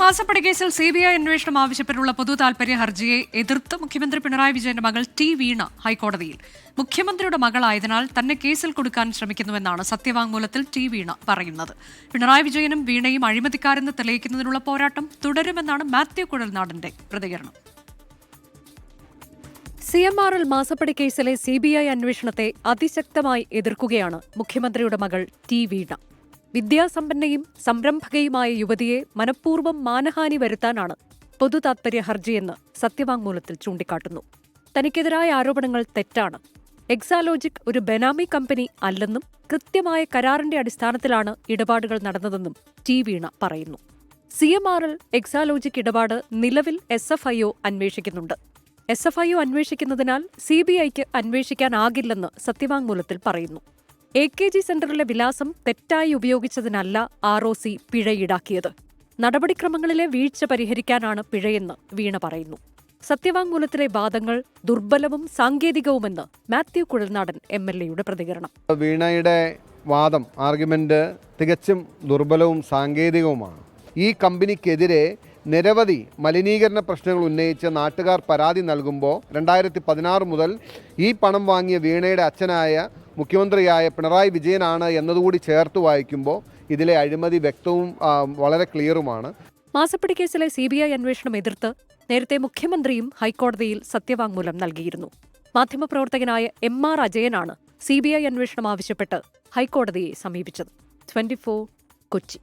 മാസപ്പടി കേസിൽ C B I അന്വേഷണം ആവശ്യപ്പെട്ടുള്ള പൊതു താൽപര്യ ഹർജിയെ എതിർത്ത് മുഖ്യമന്ത്രി പിണറായി വിജയന്റെ മകൾ ടി വീണ ഹൈക്കോടതിയിൽ. മുഖ്യമന്ത്രിയുടെ മകളായതിനാൽ തന്നെ കേസിൽ കൊടുക്കാൻ ശ്രമിക്കുന്നുവെന്നാണ് സത്യവാങ്മൂലത്തിൽ ടി വീണ പറയുന്നത്. പിണറായി വിജയനും വീണയും അഴിമതിക്കാരെന്ന് തെളിയിക്കുന്നതിനുള്ള പോരാട്ടം തുടരുമെന്നാണ് മാത്യു കുഴൽനാടന്റെ പ്രതികരണം. സി എം ആർ എൽ മാസപ്പടി കേസിലെ സി ബി ഐ അന്വേഷണത്തെ അതിശക്തമായി എതിർക്കുകയാണ് മുഖ്യമന്ത്രിയുടെ മകൾ ടി വീണ. വിദ്യാസമ്പന്നയും സംരംഭകയുമായ യുവതിയെ മനഃപൂർവം മാനഹാനി വരുത്താനാണ് പൊതു താത്പര്യ ഹർജിയെന്ന് സത്യവാങ്മൂലത്തിൽ ചൂണ്ടിക്കാട്ടുന്നു. തനിക്കെതിരായ ആരോപണങ്ങൾ തെറ്റാണ്. എക്സാലോജിക് ഒരു ബെനാമി കമ്പനി അല്ലെന്നും കൃത്യമായ കരാറിന്റെ അടിസ്ഥാനത്തിലാണ് ഇടപാടുകൾ നടന്നതെന്നും ടി വീണ പറയുന്നു. C M R L Exalogic ഇടപാട് നിലവിൽ എസ് എഫ് ഐ ഒ അന്വേഷിക്കുന്നുണ്ട്. എസ് എഫ് ഐ ഒ അന്വേഷിക്കുന്നതിനാൽ സി ബി ഐക്ക് അന്വേഷിക്കാനാകില്ലെന്ന് സത്യവാങ്മൂലത്തിൽ പറയുന്നു. എ കെ ജി സെന്ററിലെ വിലാസം തെറ്റായി ഉപയോഗിച്ചതിനല്ല ആർ ഒ സി പിഴ ഈടാക്കിയത് നടപടിക്രമങ്ങളിലെ വീഴ്ച പരിഹരിക്കാനാണ് പിഴയെന്ന് വീണ പറയുന്നു. സത്യവാങ്മൂലത്തിലെ വാദങ്ങൾ ദുർബലവും സാങ്കേതികവുമെന്ന് മാത്യു കുഴൽനാടൻ എം എൽ എയുടെ പ്രതികരണം. വീണയുടെ വാദം ആർഗ്യുമെന്റ് തികച്ചും ദുർബലവും സാങ്കേതികവുമാണ്. ഈ കമ്പനിക്കെതിരെ നിരവധി മലിനീകരണ പ്രശ്നങ്ങൾ ഉന്നയിച്ച് നാട്ടുകാർ പരാതി നൽകുമ്പോൾ രണ്ടായിരത്തി പതിനാറ് മുതൽ ഈ പണം വാങ്ങിയ വീണയുടെ അച്ഛനായ മുഖ്യമന്ത്രിയായ പിണറായി വിജയനാണ് എന്നതുകൂടി ചേർത്ത് വായിക്കുമ്പോൾ ഇതിലെ അഴിമതി വ്യക്തവും വളരെ ക്ലിയറുമാണ്. മാസപ്പടി കേസിലെ സി ബി ഐ അന്വേഷണം എതിർത്ത് നേരത്തെ മുഖ്യമന്ത്രിയും ഹൈക്കോടതിയിൽ സത്യവാങ്മൂലം നൽകിയിരുന്നു. മാധ്യമപ്രവർത്തകനായ എം ആർ അജയനാണ് സി ബി ഐ അന്വേഷണം ആവശ്യപ്പെട്ട് ഹൈക്കോടതിയെ സമീപിച്ചത്. ട്വന്റി കൊച്ചി.